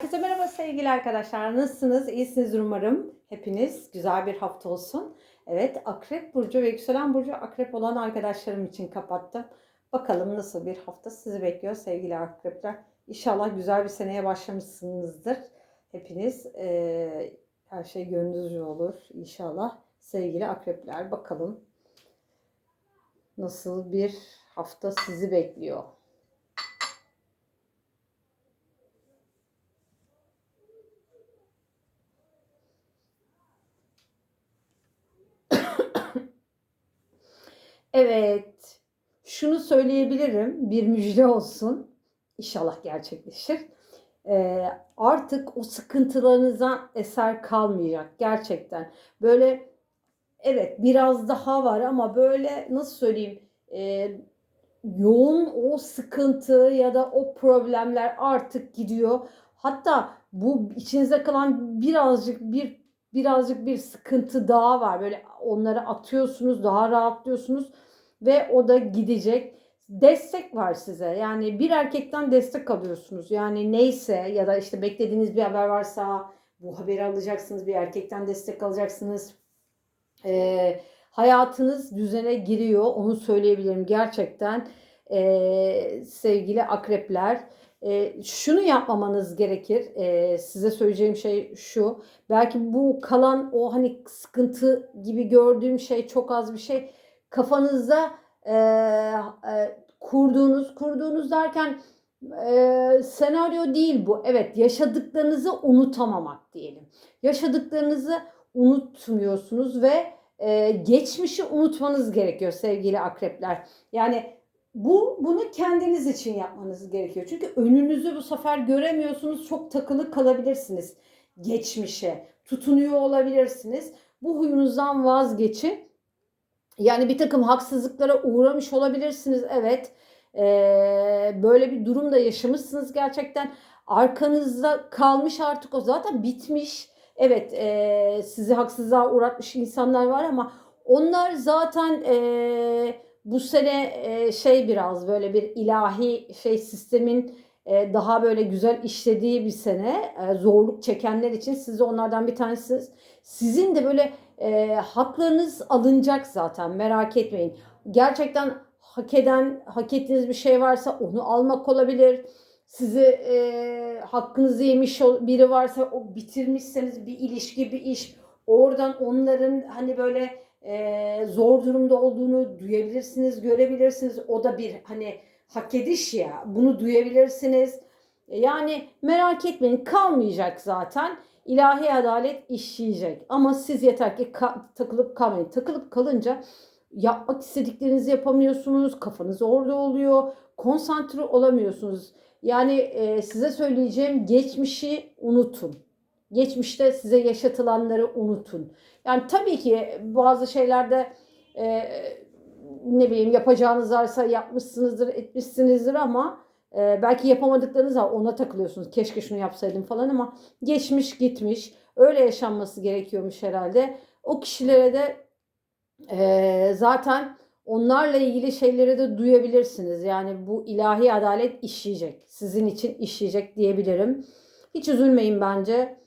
Herkese merhaba sevgili arkadaşlar. Nasılsınız? İyisiniz umarım. Hepiniz güzel bir hafta olsun. Evet, Akrep Burcu ve Yükselen Burcu Akrep olan arkadaşlarım için kapattım. Bakalım nasıl bir hafta sizi bekliyor sevgili akrepler. İnşallah güzel bir seneye başlamışsınızdır. Hepiniz eee, her şey gönlünüzce olur inşallah. Sevgili akrepler bakalım nasıl bir hafta sizi bekliyor. Evet, şunu söyleyebilirim, bir müjde olsun. İnşallah gerçekleşir. Ee, artık o sıkıntılarınızdan eser kalmayacak gerçekten. Böyle evet biraz daha var ama böyle nasıl söyleyeyim e, yoğun o sıkıntı ya da o problemler artık gidiyor. Hatta bu içinizde kalan birazcık bir birazcık bir sıkıntı daha var. Böyle onları atıyorsunuz, daha rahatlıyorsunuz ve o da gidecek. Destek var size. Yani bir erkekten destek alıyorsunuz. Yani neyse ya da işte beklediğiniz bir haber varsa bu haberi alacaksınız. Bir erkekten destek alacaksınız. Ee, hayatınız düzene giriyor. Onu söyleyebilirim gerçekten. Ee, sevgili akrepler. Ee, şunu yapmamanız gerekir. Ee, size söyleyeceğim şey şu. Belki bu kalan o hani sıkıntı gibi gördüğüm şey çok az bir şey. Kafanızda e, e, kurduğunuz, kurduğunuz derken e, senaryo değil bu. Evet yaşadıklarınızı unutamamak diyelim. Yaşadıklarınızı unutmuyorsunuz ve e, geçmişi unutmanız gerekiyor sevgili akrepler. Yani bu bunu kendiniz için yapmanız gerekiyor. Çünkü önünüzü bu sefer göremiyorsunuz. Çok takılı kalabilirsiniz geçmişe. Tutunuyor olabilirsiniz. Bu huyunuzdan vazgeçin. Yani bir takım haksızlıklara uğramış olabilirsiniz. Evet. Ee, böyle bir durumda yaşamışsınız gerçekten. Arkanızda kalmış artık o zaten bitmiş. Evet e, sizi haksızlığa uğratmış insanlar var ama onlar zaten e, bu sene e, şey biraz böyle bir ilahi şey sistemin e, daha böyle güzel işlediği bir sene. E, zorluk çekenler için siz onlardan bir tanesiniz. Sizin de böyle e, haklarınız alınacak zaten merak etmeyin. Gerçekten hak eden, hak ettiğiniz bir şey varsa onu almak olabilir. Sizi e, hakkınızı yemiş biri varsa o bitirmişseniz bir ilişki, bir iş. Oradan onların hani böyle e, zor durumda olduğunu duyabilirsiniz, görebilirsiniz. O da bir hani hak ediş ya. Bunu duyabilirsiniz. Yani merak etmeyin kalmayacak zaten. İlahi adalet işleyecek. Ama siz yeter ki ka- takılıp kalmayın. Takılıp kalınca yapmak istediklerinizi yapamıyorsunuz. Kafanız orada oluyor. Konsantre olamıyorsunuz. Yani e, size söyleyeceğim geçmişi unutun. Geçmişte size yaşatılanları unutun. Yani tabii ki bazı şeylerde e, ne bileyim yapacağınız varsa yapmışsınızdır, etmişsinizdir ama e, belki yapamadıklarınız var. Ona takılıyorsunuz. Keşke şunu yapsaydım falan ama geçmiş gitmiş. Öyle yaşanması gerekiyormuş herhalde. O kişilere de e, zaten onlarla ilgili şeyleri de duyabilirsiniz. Yani bu ilahi adalet işleyecek. Sizin için işleyecek diyebilirim. Hiç üzülmeyin bence.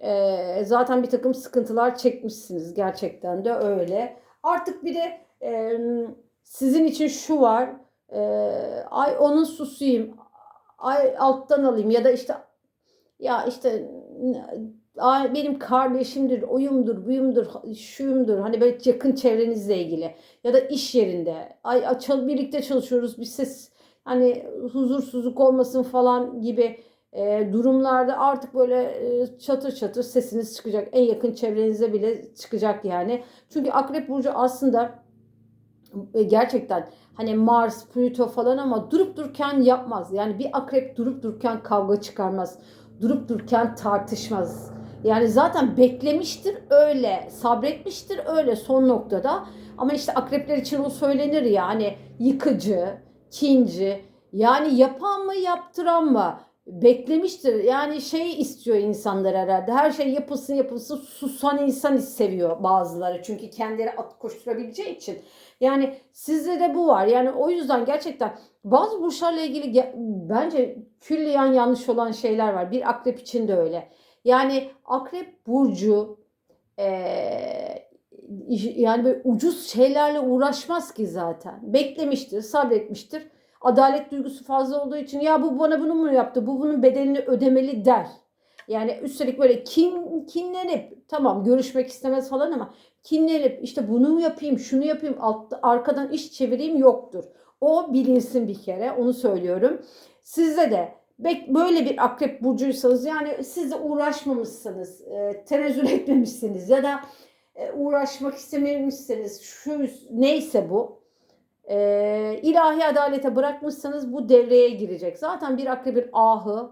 E, zaten bir takım sıkıntılar çekmişsiniz. Gerçekten de öyle. Artık bir de e, sizin için şu var. E, ay onun susayım. Ay alttan alayım ya da işte ya işte ay benim kardeşimdir, oyumdur, buyumdur, şuyumdur. Hani böyle yakın çevrenizle ilgili ya da iş yerinde. Ay açal birlikte çalışıyoruz. Bir ses hani huzursuzluk olmasın falan gibi e, durumlarda artık böyle e, çatır çatır sesiniz çıkacak. En yakın çevrenize bile çıkacak yani. Çünkü Akrep Burcu aslında e, gerçekten hani Mars, Plüto falan ama durup dururken yapmaz. Yani bir akrep durup dururken kavga çıkarmaz. Durup dururken tartışmaz. Yani zaten beklemiştir öyle, sabretmiştir öyle son noktada. Ama işte akrepler için o söylenir ya hani yıkıcı, kinci, yani yapan mı yaptıran mı? Beklemiştir. Yani şey istiyor insanlar herhalde. Her şey yapılsın yapılsın susan insan seviyor bazıları. Çünkü kendileri at koşturabileceği için. Yani sizde de bu var. Yani o yüzden gerçekten bazı burçlarla ilgili bence külliyen yanlış olan şeyler var. Bir akrep için de öyle. Yani akrep burcu eee, yani böyle ucuz şeylerle uğraşmaz ki zaten. Beklemiştir, sabretmiştir. Adalet duygusu fazla olduğu için ya bu bana bunu mu yaptı, bu bunun bedelini ödemeli der. Yani üstelik böyle kin, kinlenip tamam görüşmek istemez falan ama kinlenip işte bunu mu yapayım, şunu yapayım, alt, arkadan iş çevireyim yoktur. O bilinsin bir kere onu söylüyorum. Sizde de böyle bir akrep burcuysanız yani siz de uğraşmamışsınız, e, tenezzül etmemişsiniz ya da e, uğraşmak istememişsiniz şu neyse bu e, ilahi adalete bırakmışsanız bu devreye girecek. Zaten bir akrebin ahı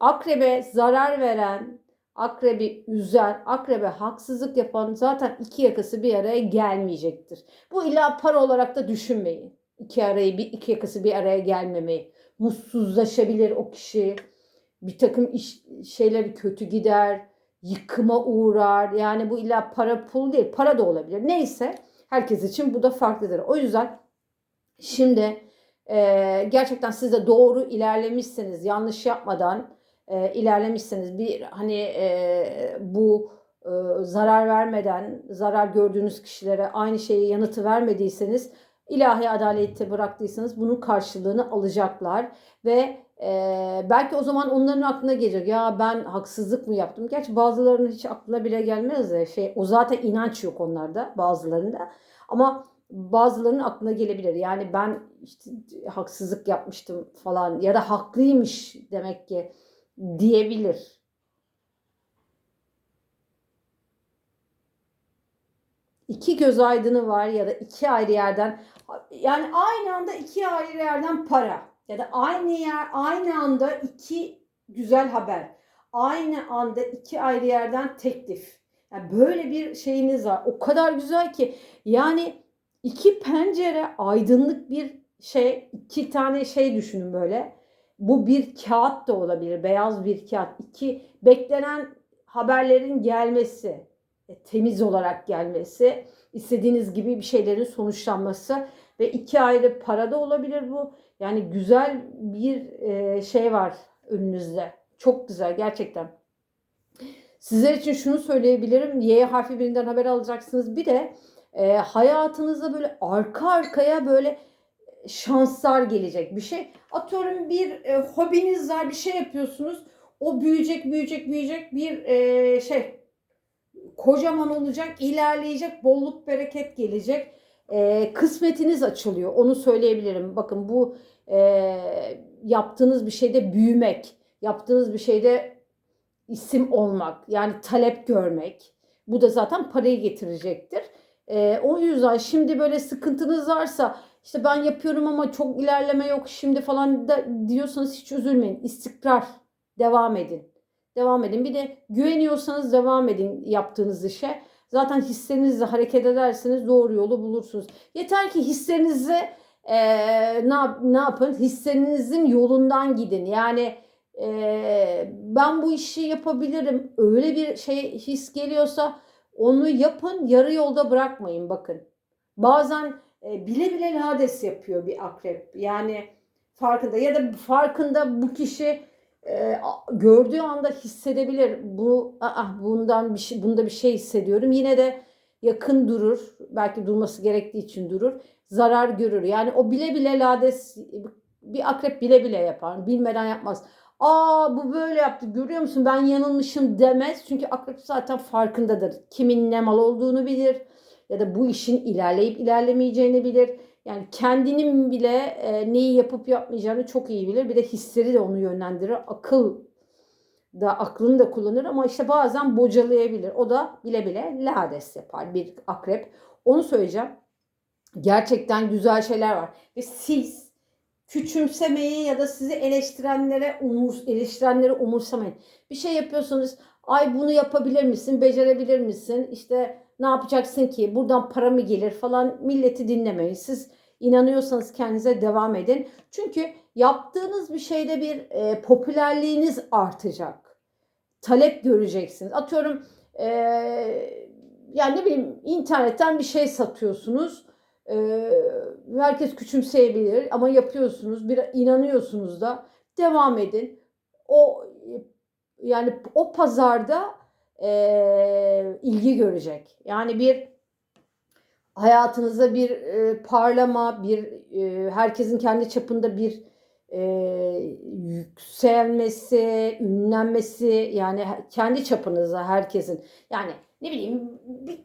akrebe zarar veren, akrebi üzen, akrebe haksızlık yapan zaten iki yakası bir araya gelmeyecektir. Bu illa para olarak da düşünmeyin. İki arayı bir iki yakası bir araya gelmemeyi. Mutsuzlaşabilir o kişi. Bir takım iş, şeyleri kötü gider, yıkıma uğrar. Yani bu illa para pul değil, para da olabilir. Neyse herkes için bu da farklıdır. O yüzden şimdi e, gerçekten siz de doğru ilerlemişsiniz, yanlış yapmadan e, ilerlemişsiniz. Bir hani e, bu e, zarar vermeden, zarar gördüğünüz kişilere aynı şeyi yanıtı vermediyseniz, ilahi adalette bıraktıysanız bunun karşılığını alacaklar ve e, belki o zaman onların aklına gelecek ya ben haksızlık mı yaptım? Gerçi bazılarının hiç aklına bile gelmez de şey o zaten inanç yok onlarda bazılarında ama bazılarının aklına gelebilir. Yani ben işte haksızlık yapmıştım falan ya da haklıymış demek ki diyebilir. İki göz aydını var ya da iki ayrı yerden yani aynı anda iki ayrı yerden para ya da aynı yer aynı anda iki güzel haber. Aynı anda iki ayrı yerden teklif. Yani böyle bir şeyiniz var. O kadar güzel ki yani iki pencere aydınlık bir şey, iki tane şey düşünün böyle. Bu bir kağıt da olabilir, beyaz bir kağıt. İki beklenen haberlerin gelmesi, e, temiz olarak gelmesi, istediğiniz gibi bir şeylerin sonuçlanması ve iki ayrı para da olabilir bu. Yani güzel bir e, şey var önünüzde. Çok güzel gerçekten. Sizler için şunu söyleyebilirim. Y harfi birinden haber alacaksınız. Bir de e, hayatınızda böyle arka arkaya böyle şanslar gelecek bir şey. Atıyorum bir e, hobiniz var, bir şey yapıyorsunuz. O büyüyecek, büyüyecek, büyüyecek bir e, şey kocaman olacak, ilerleyecek, bolluk bereket gelecek. E, kısmetiniz açılıyor. Onu söyleyebilirim. Bakın bu e, yaptığınız bir şeyde büyümek, yaptığınız bir şeyde isim olmak, yani talep görmek. Bu da zaten parayı getirecektir. E, o yüzden şimdi böyle sıkıntınız varsa işte ben yapıyorum ama çok ilerleme yok şimdi falan da diyorsanız hiç üzülmeyin. İstikrar devam edin. Devam edin. Bir de güveniyorsanız devam edin yaptığınız işe. Zaten hislerinizle hareket ederseniz doğru yolu bulursunuz. Yeter ki hislerinizi e, ne, ne yapın? Hislerinizin yolundan gidin. Yani e, ben bu işi yapabilirim. Öyle bir şey his geliyorsa onu yapın. Yarı yolda bırakmayın bakın. Bazen e, bile bile lades yapıyor bir akrep. Yani farkında ya da farkında bu kişi gördüğü anda hissedebilir. Bu aa, bundan bir şey, bunda bir şey hissediyorum. Yine de yakın durur. Belki durması gerektiği için durur. Zarar görür. Yani o bile bile lades bir akrep bile bile yapar. Bilmeden yapmaz. Aa bu böyle yaptı görüyor musun ben yanılmışım demez. Çünkü akrep zaten farkındadır. Kimin ne mal olduğunu bilir ya da bu işin ilerleyip ilerlemeyeceğini bilir. Yani kendinin bile e, neyi yapıp yapmayacağını çok iyi bilir. Bir de hisleri de onu yönlendirir. Akıl da aklını da kullanır ama işte bazen bocalayabilir. O da bile bile lades yapar bir akrep. Onu söyleyeceğim. Gerçekten güzel şeyler var. Ve siz küçümsemeyi ya da sizi eleştirenlere umur, eleştirenleri umursamayın. Bir şey yapıyorsunuz. Ay bunu yapabilir misin? Becerebilir misin? İşte ne yapacaksın ki? Buradan para mı gelir falan milleti dinlemeyin. Siz inanıyorsanız kendinize devam edin. Çünkü yaptığınız bir şeyde bir e, popülerliğiniz artacak. Talep göreceksiniz. Atıyorum e, yani ne bileyim internetten bir şey satıyorsunuz. E, herkes küçümseyebilir ama yapıyorsunuz. Bir inanıyorsunuz da devam edin. O yani o pazarda e, ilgi görecek. Yani bir hayatınıza bir e, parlama, bir e, herkesin kendi çapında bir e, yükselmesi, ünlenmesi yani kendi çapınıza herkesin yani ne bileyim bir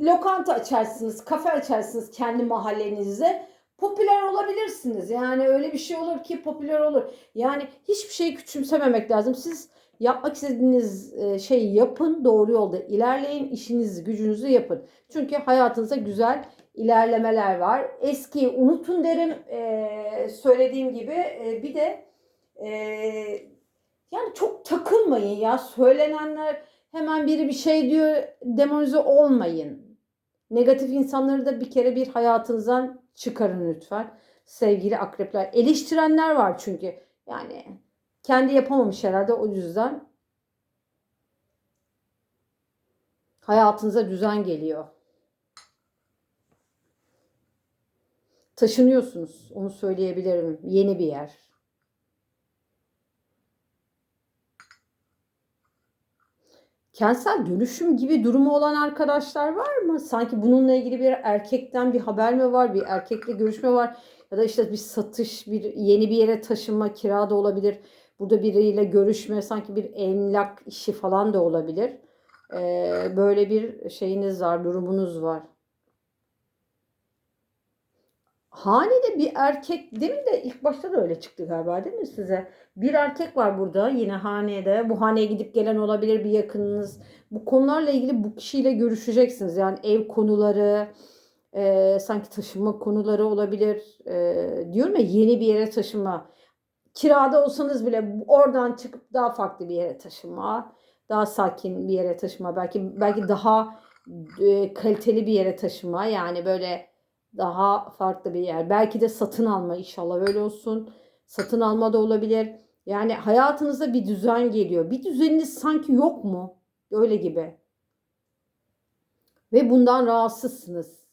lokanta açarsınız, kafe açarsınız kendi mahallenizde popüler olabilirsiniz. Yani öyle bir şey olur ki popüler olur. Yani hiçbir şeyi küçümsememek lazım. Siz yapmak istediğiniz şeyi yapın, doğru yolda ilerleyin, işinizi, gücünüzü yapın. Çünkü hayatınızda güzel ilerlemeler var. Eskiyi unutun derim. Söylediğim gibi bir de yani çok takılmayın ya. Söylenenler hemen biri bir şey diyor demonize olmayın. Negatif insanları da bir kere bir hayatınızdan çıkarın lütfen. Sevgili akrepler. Eleştirenler var çünkü. Yani kendi yapamamış herhalde o yüzden hayatınıza düzen geliyor. Taşınıyorsunuz. Onu söyleyebilirim. Yeni bir yer. Kentsel dönüşüm gibi durumu olan arkadaşlar var mı? Sanki bununla ilgili bir erkekten bir haber mi var? Bir erkekle görüşme var? Ya da işte bir satış, bir yeni bir yere taşınma, kira da olabilir. Burada biriyle görüşme, sanki bir emlak işi falan da olabilir. Ee, böyle bir şeyiniz var, durumunuz var. Hanede bir erkek değil mi de ilk başta da öyle çıktı galiba değil mi size? Bir erkek var burada yine hanede. Bu haneye gidip gelen olabilir bir yakınınız. Bu konularla ilgili bu kişiyle görüşeceksiniz. Yani ev konuları, e, sanki taşınma konuları olabilir. E, diyorum ya yeni bir yere taşınma. Kirada olsanız bile oradan çıkıp daha farklı bir yere taşınma. Daha sakin bir yere taşınma. Belki belki daha e, kaliteli bir yere taşınma. Yani böyle daha farklı bir yer. Belki de satın alma inşallah öyle olsun. Satın alma da olabilir. Yani hayatınızda bir düzen geliyor. Bir düzeniniz sanki yok mu? Öyle gibi. Ve bundan rahatsızsınız.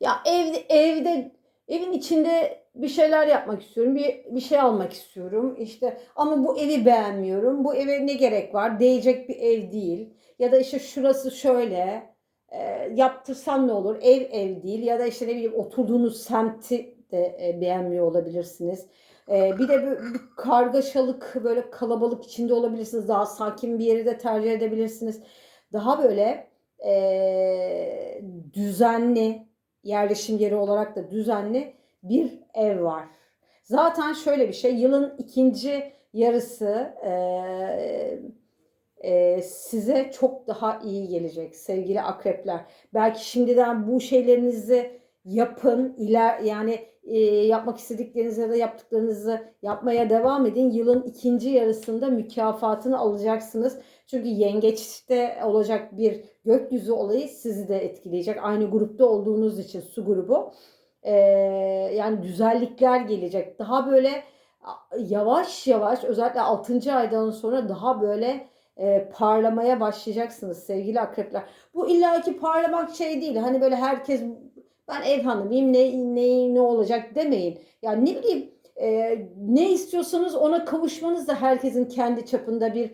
Ya evde evde evin içinde bir şeyler yapmak istiyorum. Bir bir şey almak istiyorum. İşte ama bu evi beğenmiyorum. Bu eve ne gerek var? Değecek bir ev değil. Ya da işte şurası şöyle e, yaptırsam ne olur? Ev ev değil ya da işte ne bileyim oturduğunuz semti de e, beğenmiyor olabilirsiniz. E, bir de bir, bir kargaşalık böyle kalabalık içinde olabilirsiniz. Daha sakin bir yeri de tercih edebilirsiniz. Daha böyle e, düzenli yerleşim yeri olarak da düzenli bir ev var. Zaten şöyle bir şey yılın ikinci yarısı e, e, size çok daha iyi gelecek sevgili akrepler. Belki şimdiden bu şeylerinizi yapın, iler yani e, yapmak istediklerinizi ya da yaptıklarınızı yapmaya devam edin. Yılın ikinci yarısında mükafatını alacaksınız. Çünkü yengeçte olacak bir gökyüzü olayı sizi de etkileyecek. Aynı grupta olduğunuz için su grubu. E, yani güzellikler gelecek. Daha böyle yavaş yavaş özellikle 6. aydan sonra daha böyle e, parlamaya başlayacaksınız sevgili akrepler. Bu illaki parlamak şey değil. Hani böyle herkes ben ev hanımıyım ne ne ne olacak demeyin. Yani ne bileyim e, ne istiyorsanız ona kavuşmanız da herkesin kendi çapında bir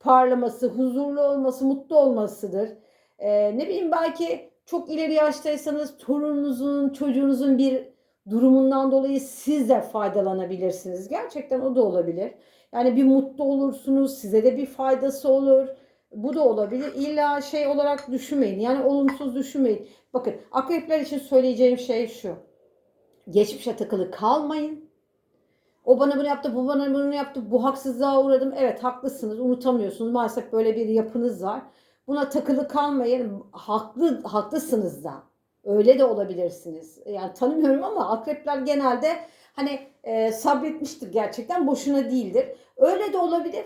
parlaması, huzurlu olması, mutlu olmasıdır. E, ne bileyim belki çok ileri yaştaysanız torununuzun, çocuğunuzun bir durumundan dolayı siz de faydalanabilirsiniz. Gerçekten o da olabilir. Yani bir mutlu olursunuz, size de bir faydası olur. Bu da olabilir. İlla şey olarak düşünmeyin. Yani olumsuz düşünmeyin. Bakın akrepler için söyleyeceğim şey şu. Geçmişe takılı kalmayın. O bana bunu yaptı, bu bana bunu yaptı, bu haksızlığa uğradım. Evet haklısınız, unutamıyorsunuz. Maalesef böyle bir yapınız var. Buna takılı kalmayın. Haklı, haklısınız da. Öyle de olabilirsiniz. Yani tanımıyorum ama akrepler genelde hani e, sabretmiştir gerçekten. Boşuna değildir. Öyle de olabilir.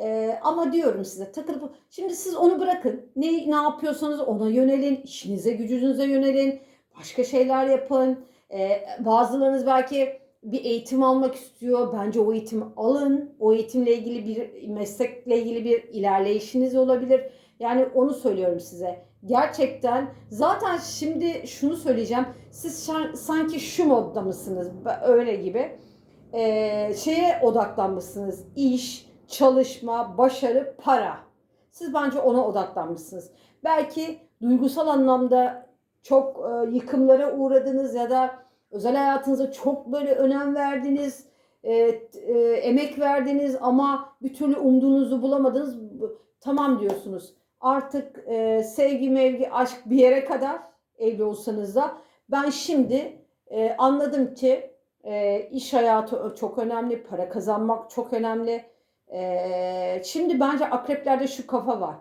E, ama diyorum size takılıp şimdi siz onu bırakın. Ne ne yapıyorsanız ona yönelin. işinize gücünüze yönelin. Başka şeyler yapın. E, bazılarınız belki bir eğitim almak istiyor. Bence o eğitimi alın. O eğitimle ilgili bir meslekle ilgili bir ilerleyişiniz olabilir. Yani onu söylüyorum size. Gerçekten zaten şimdi şunu söyleyeceğim. Siz sanki şu modda mısınız? Öyle gibi. Ee, şeye odaklanmışsınız. İş, çalışma, başarı, para. Siz bence ona odaklanmışsınız. Belki duygusal anlamda çok e, yıkımlara uğradınız ya da özel hayatınıza çok böyle önem verdiniz, e, e, emek verdiniz ama bir türlü umduğunuzu bulamadınız. Bu- Tamam diyorsunuz. Artık e, sevgi, mevgi, aşk bir yere kadar evli olsanız da ben şimdi e, anladım ki e, iş hayatı çok önemli, para kazanmak çok önemli. E, şimdi bence akreplerde şu kafa var.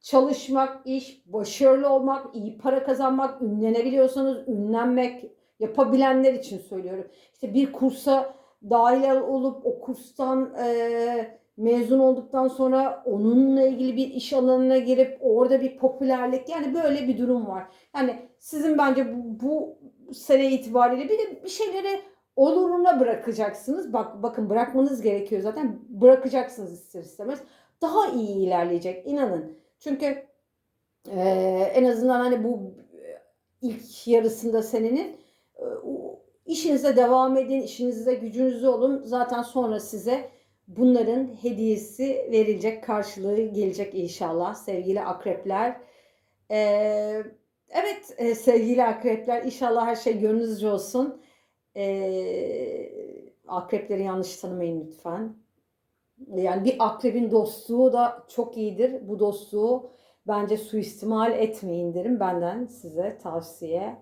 Çalışmak, iş, başarılı olmak, iyi para kazanmak, ünlenebiliyorsanız ünlenmek, yapabilenler için söylüyorum. İşte bir kursa dahil olup o kurstan e, mezun olduktan sonra onunla ilgili bir iş alanına girip orada bir popülerlik yani böyle bir durum var. Yani sizin bence bu, bu sene itibariyle bir bir şeyleri oluruna bırakacaksınız. Bak bakın bırakmanız gerekiyor zaten. Bırakacaksınız ister istemez. Daha iyi ilerleyecek inanın. Çünkü e, en azından hani bu ilk yarısında senenin e, işinize devam edin, işinizde gücünüzde olun. Zaten sonra size bunların hediyesi verilecek, karşılığı gelecek inşallah sevgili akrepler. E, evet e, sevgili akrepler inşallah her şey gönlünüzce olsun. E, akrepleri yanlış tanımayın lütfen. Yani bir akrebin dostluğu da çok iyidir. Bu dostluğu bence suistimal etmeyin derim benden size tavsiye.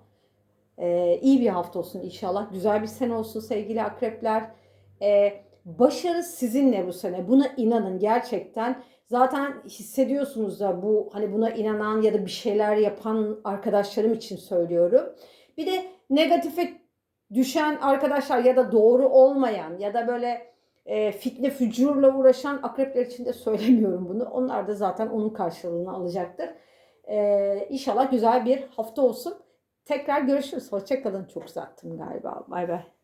Ee, iyi bir hafta olsun inşallah. Güzel bir sene olsun sevgili akrepler. Ee, başarı sizinle bu sene. Buna inanın gerçekten. Zaten hissediyorsunuz da bu hani buna inanan ya da bir şeyler yapan arkadaşlarım için söylüyorum. Bir de negatife düşen arkadaşlar ya da doğru olmayan ya da böyle e, fitne fücurla uğraşan akrepler için de söylemiyorum bunu. Onlar da zaten onun karşılığını alacaktır. E, inşallah güzel bir hafta olsun. Tekrar görüşürüz. Hoşçakalın. Çok uzattım galiba. Bay bay.